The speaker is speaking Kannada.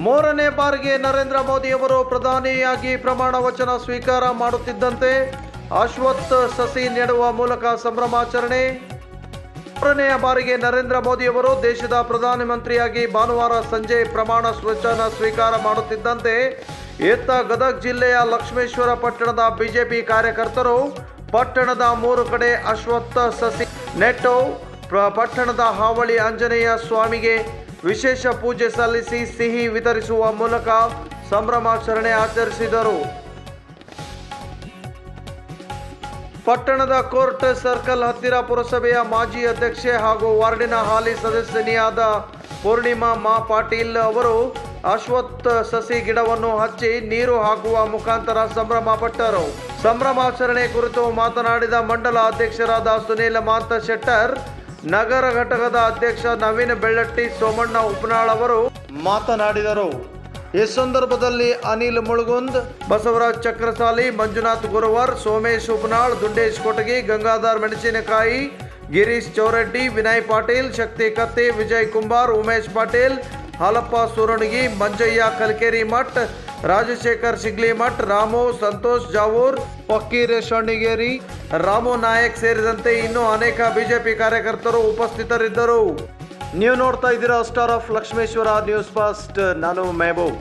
ಮೂರನೇ ಬಾರಿಗೆ ನರೇಂದ್ರ ಮೋದಿಯವರು ಪ್ರಧಾನಿಯಾಗಿ ಪ್ರಮಾಣ ವಚನ ಸ್ವೀಕಾರ ಮಾಡುತ್ತಿದ್ದಂತೆ ಅಶ್ವತ್ಥ ಸಸಿ ನೆಡುವ ಮೂಲಕ ಸಂಭ್ರಮಾಚರಣೆ. ಮೂರನೆಯ ಬಾರಿಗೆ ನರೇಂದ್ರ ಮೋದಿಯವರು ದೇಶದ ಪ್ರಧಾನಮಂತ್ರಿಯಾಗಿ ಭಾನುವಾರ ಸಂಜೆ ಪ್ರಮಾಣ ವಚನ ಸ್ವೀಕಾರ ಮಾಡುತ್ತಿದ್ದಂತೆ ಎತ್ತ ಗದಗ ಜಿಲ್ಲೆಯ ಲಕ್ಷ್ಮೇಶ್ವರ ಪಟ್ಟಣದ ಬಿಜೆಪಿ ಕಾರ್ಯಕರ್ತರು ಪಟ್ಟಣದ ಮೂರು ಕಡೆ ಅಶ್ವತ್ಥ ಸಸಿ ನೆಟ್ಟು. ಪಟ್ಟಣದ ಹಾವಳಿ ಆಂಜನೇಯ ಸ್ವಾಮಿಗೆ ವಿಶೇಷ ಪೂಜೆ ಸಲ್ಲಿಸಿ ಸಿಹಿ ವಿತರಿಸುವ ಮೂಲಕ ಸಂಭ್ರಮಾಚರಣೆ ಆಚರಿಸಿದರು. ಪಟ್ಟಣದ ಕೋರ್ಟ್ ಸರ್ಕಲ್ ಹತ್ತಿರ ಪುರಸಭೆಯ ಮಾಜಿ ಅಧ್ಯಕ್ಷೆ ಹಾಗೂ ವಾರ್ಡಿನ ಹಾಲಿ ಸದಸ್ಯನಿಯಾದ ಪೂರ್ಣಿಮಾ ಮಾ ಪಾಟೀಲ್ ಅವರು ಅಶ್ವತ್ಥ ಸಸಿ ಗಿಡವನ್ನು ಹಚ್ಚಿ ನೀರು ಹಾಕುವ ಮುಖಾಂತರ ಸಂಭ್ರಮ ಪಟ್ಟರು ಸಂಭ್ರಮಾಚರಣೆ ಕುರಿತು ಮಾತನಾಡಿದ ಮಂಡಲ ಅಧ್ಯಕ್ಷರಾದ ಸುನೀಲ್ ಮಾಂತ ಶೆಟ್ಟರ್ ನಗರ ಘಟಕದ ಅಧ್ಯಕ್ಷ ನವೀನ್ ಬೆಳ್ಳಟ್ಟಿ ಸೋಮಣ್ಣ ಉಪನಾಳ್ ಅವರು ಮಾತನಾಡಿದರು. ಈ ಸಂದರ್ಭದಲ್ಲಿ ಅನಿಲ್ ಮುಳುಗುಂದ್ ಬಸವರಾಜ್ ಚಕ್ರಸಾಲಿ ಮಂಜುನಾಥ್ ಗುರುವರ್ ಸೋಮೇಶ್ ಉಪನಾಳ್ ದುಂಡೇಶ್ ಕೊಟಗಿ ಗಂಗಾಧರ್ ಮೆಣಸಿನಕಾಯಿ ಗಿರೀಶ್ ಚೌರಡ್ಡಿ ವಿನಯ್ ಪಾಟೀಲ್ ಶಕ್ತಿ ಕತ್ತಿ ವಿಜಯ್ ಕುಂಬಾರ್ ಉಮೇಶ್ ಪಾಟೀಲ್ ಹಾಲಪ್ಪ ಸೂರಣಗಿ ಮಂಜಯ್ಯ ಕಲ್ಕೇರಿ ಮಠ್ ರಾಜಶೇಖರ್ ಶಿಗ್ಲಿ ಮಠ್ ರಾಮು, ಸಂತೋಷ್ ಜಾವೂರ್, ಫಕೀರ್ ಶಣ್ಣಿಗೇರಿ ರಾಮು ನಾಯಕ್ ಸೇರಿದಂತೆ ಇನ್ನೂ ಅನೇಕ ಬಿಜೆಪಿ ಕಾರ್ಯಕರ್ತರು ಉಪಸ್ಥಿತರಿದ್ದರು. ನೀವು ನೋಡ್ತಾ ಇದ್ದೀರಾ star of Lakshmeshwar news fast ನಾನು ಮೆಹಬೂಬ್.